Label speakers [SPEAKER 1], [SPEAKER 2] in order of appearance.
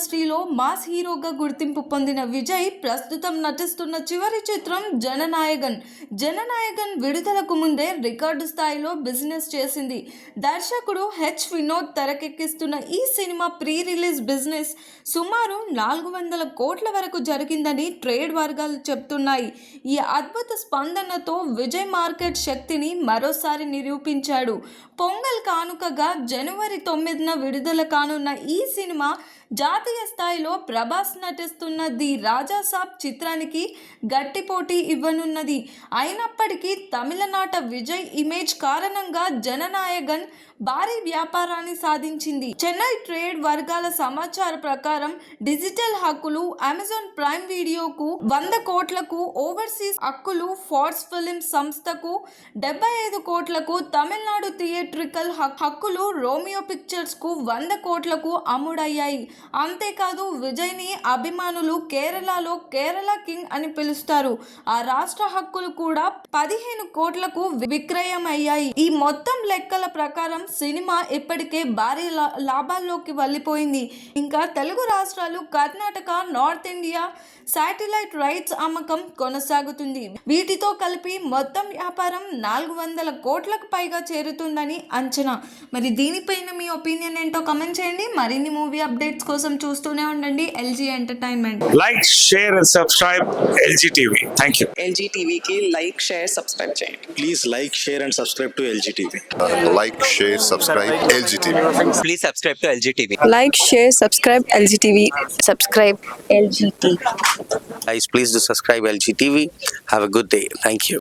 [SPEAKER 1] ఇండస్ట్రీలో మాస్ హీరోగా గుర్తింపు పొందిన విజయ్ ప్రస్తుతం నటిస్తున్న చివరి చిత్రం జననాయగన్. జననాయగన్ విడుదలకు ముందే రికార్డు స్థాయిలో బిజినెస్ చేసింది. దర్శకుడు హెచ్ వినోద్ తెరకెక్కిస్తున్న ఈ సినిమా ప్రీ రిలీజ్ బిజినెస్ సుమారు నాలుగు వందల కోట్ల వరకు జరిగిందని ట్రేడ్ వర్గాలు చెప్తున్నాయి. ఈ అద్భుత స్పందనతో విజయ్ మార్కెట్ శక్తిని మరోసారి నిరూపించాడు. పొంగల్ కానుకగా జనవరి తొమ్మిదిన విడుదల కానున్న ఈ సినిమా జాతి జాతీయ స్థాయిలో ప్రభాస్ నటిస్తున్న ది రాజా సాబ్ చిత్రానికి గట్టి పోటీ ఇవ్వనున్నది. అయినప్పటికీ తమిళనాట విజయ్ ఇమేజ్ కారణంగా జననాయగన్ భారీ వ్యాపారాన్ని సాధించింది. చెన్నై ట్రేడ్ వర్గాల సమాచార ప్రకారం డిజిటల్ హక్కులు అమెజాన్ ప్రైమ్ వీడియోకు వంద కోట్లకు ఓవర్సీస్ హక్కులు ఫార్స్ ఫిలిం సంస్థకు డెబ్బై ఐదు కోట్లకు తమిళనాడు థియేట్రికల్ హక్- హక్కులు రోమియో పిక్చర్స్కు వంద కోట్లకు అమ్ముడయ్యాయి. అంతేకాదు విజయ్ని అభిమానులు కేరళలో కేరళ కింగ్ అని పిలుస్తారు. ఆ రాష్ట్ర హక్కులు కూడా పదిహేను కోట్లకు విక్రయమయ్యాయి. ఈ మొత్తం లెక్కల ప్రకారం సినిమా ఇప్పటికే భారీ లా- లాభాల్లోకి వెళ్ళిపోయింది. ఇంకా తెలుగు రాష్ట్రాలు Karnataka north India satellite rights అమ్మకం కొనసాగుతుంది. వీటితో కలిపి మొత్తం వ్యాపారం నాలుగు వందల కోట్లకు పైగా చేరుతుందని అంచనా. మరి దీనిపైన మీ ఒపీనియన్ ఏంటో కమెంట్ చేయండి. మరిన్ని మూవీ అప్డేట్స్ కోసం చూస్తూనే ఉండండి LG entertainment.
[SPEAKER 2] Like share and subscribe LG TV thank you
[SPEAKER 3] LG టీవీకి లైక్ షేర్ సబ్స్క్రైబ్ చేయండి.
[SPEAKER 4] Please like share and subscribe to LG
[SPEAKER 5] TV like share subscribe
[SPEAKER 6] LG TV please subscribe to
[SPEAKER 7] LG TV like share subscribe LG
[SPEAKER 8] TV subscribe LG TV guys please to subscribe LG TV have a good day thank you